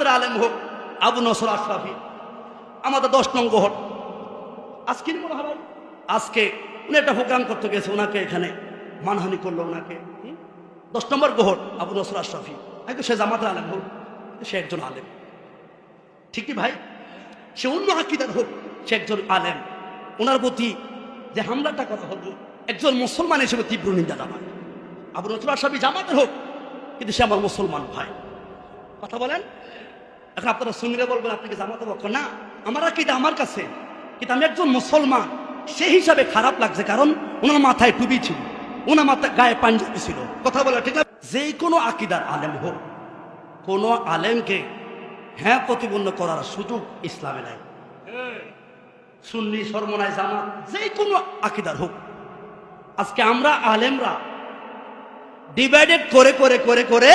জামাতের আলেম হোক, আবু নসর আশরাফি, আমাদের দশ নং গোহর। আজকে মনে হয় আজকে উনি একটা প্রোগ্রাম করতে গেছে ওনাকে এখানে মানহানি করল ওনাকে দশ নম্বর গোহর, আবু নসর আশরাফি। হয়তো সে জামাতের আলেম হোক, সে একজন আলেম। ঠিকই ভাই? সে অন্য আকিদার হোক, সে একজন আলেম। ওনার প্রতি যে হামলাটা করা হলো, একজন মুসলমান হিসেবে তীব্র নিন্দা জানায়। আবু নসর আশরাফি জামাতের হোক, কিন্তু সে আমার মুসলমান ভাই। কথা বলেন? এখন আপনারা শুনলে বলবেন আপনাকে জামাতে পক্ষ? না, আমার আকিদা আমার কাছে কিন্তু আমি একজন মুসলমান সেই হিসাবে খারাপ লাগছে কারণ ওনার মাথায় টুপি ছিল, ওনার মাথায় গায়ে পাঞ্জাবি ছিল। কথা বলা ঠিক না? যে কোনো আকিদার আলেম হোক, কোনো আলেমকে হ্যাঁ প্রতিবন্ধ করার সুযোগ ইসলামে নাই। সুন্নি, সর্বনায় জামাত, যে কোনো আকিদার হোক। আজকে আমরা আলেমরা ডিভাইডেড করে করে করে করে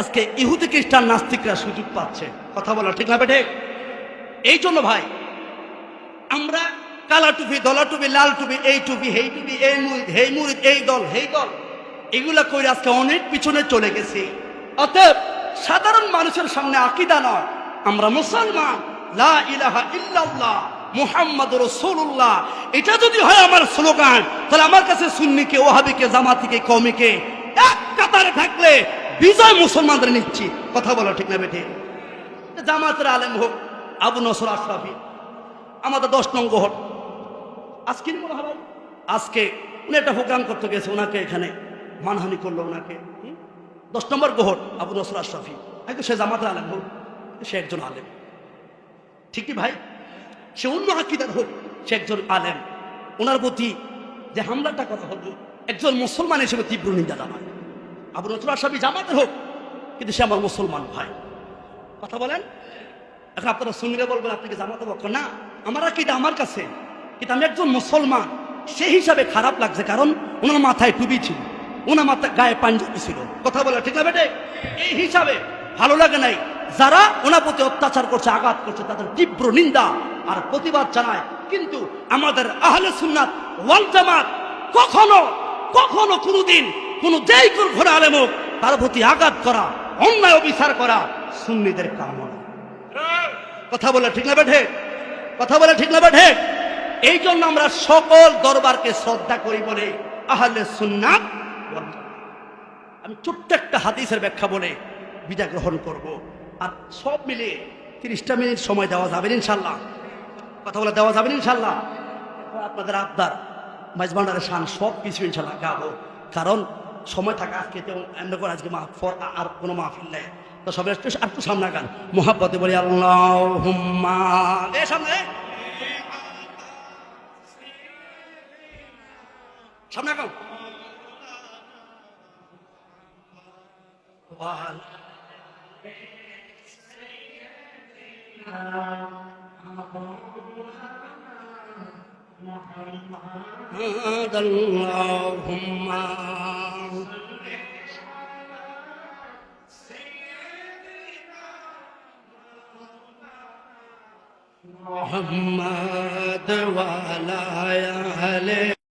আজকে ইহুদি খ্রিস্টান নাস্তিকরা সুযোগ পাচ্ছে। কথা বলা ঠিক না বেঠে? এই জন্য ভাই, আমরা কালা টুপি দলা টুপি, লাল টুপি, এই টুপি, হেই টুপি, এই মুরিদ হেই মুরিদ এই দল, হেই দল, এগুলা করে আজকে অনেক পিছনে চলে গেছি। অতএব সাধারণ মানুষের সামনে আকিদা নয়, আমরা মুসলমান। লা ইলাহা ইল্লাল্লাহ মুহাম্মদ রসুল্লাহ এটা যদি হয় আমার স্লোগান, তাহলে আমার কাছে সুন্নিকে ওহাবিকে জামাতিকে কমিকে এক কাতারে থাকলে বিজয় মুসলমানদের নিচ্ছি। কথা বলা ঠিক না বেটে জামাতের আলেম হোক, আবু নসর আশরাফি, আমাদের দশ নং গোহর। আজকে আজকে উনি একটা প্রোগ্রাম করতে গেছে ওনাকে এখানে মানহানি করল ওনাকে দশ নম্বর গোহর, আবু নসর আশরাফি। হয়তো সে জামাতের আলেম হোক, সে একজন আলেম। ঠিকই ভাই? সে অন্য আকিদার হোক, সে একজন আলেম। ওনার প্রতি যে হামলাটা করা হলো, একজন মুসলমান হিসেবে তীব্র নিন্দা জানায়। আবু নসর আশরাফি জামাতের হোক, কিন্তু সে আমার মুসলমান ভাই। কথা বলেন? এখন আপনারা শুনলে বলবেন আপনাকে জামাতে পক্ষ? না, আমার আকিদা আমার কাছে, কিন্তু আমি একজন মুসলমান। সেই হিসাবে খারাপ লাগছে, কারণ ওনার মাথায় টুপি ছিল, ওনার মাথায় গায়ে পাঞ্জাবি ছিল। কথা বলা ঠিক না বেটে? এই হিসাবে ভালো লাগে নাই। যারা ওনার প্রতি অত্যাচার করছে, আঘাত করছে, তাদের তীব্র নিন্দা আর প্রতিবাদ জানায়। কিন্তু আমাদের আহলে সুন্নাত ওয়াল জামাত কখনো কখনো কোনোদিন কোনো যেই কোন ঘোড়া আলেম হোক, তার প্রতি আঘাত করা, অন্যায় অবিচার করা সুন্নিদের কাম নয়। কথা বলে ঠিক না বেঠে? কথা বলে ঠিক না বেঠে? এই জন্য আমরা সকল দরবারকে শ্রদ্ধা করি বলে আহলে সুন্নাত আমি ছোট্ট একটা হাদিসের ব্যাখ্যা বলে বিদা গ্রহণ করব। আর সব মিলিয়ে তিরিশটা মিনিট সময় দেওয়া যাবে ইনশাল্লাহ কথা বলে দেওয়া যাবে ইনশাল্লাহ আপনাদের আবদার, মাইজবান্ডারের শান সব কিছু ইনশাল্লাহ গাবো। কারণ সময় থাকা আজকে তো এমনি করে আজকে মা ফর আর কোনো মাহফিল নেই তো সবাই একটু আর একটু সামনে গান মোহাব্বতে বলি আল্লাহ হুম্মা এ সামনে সামনে গাও ওয়াল هذا اللهم محمد وعلى آله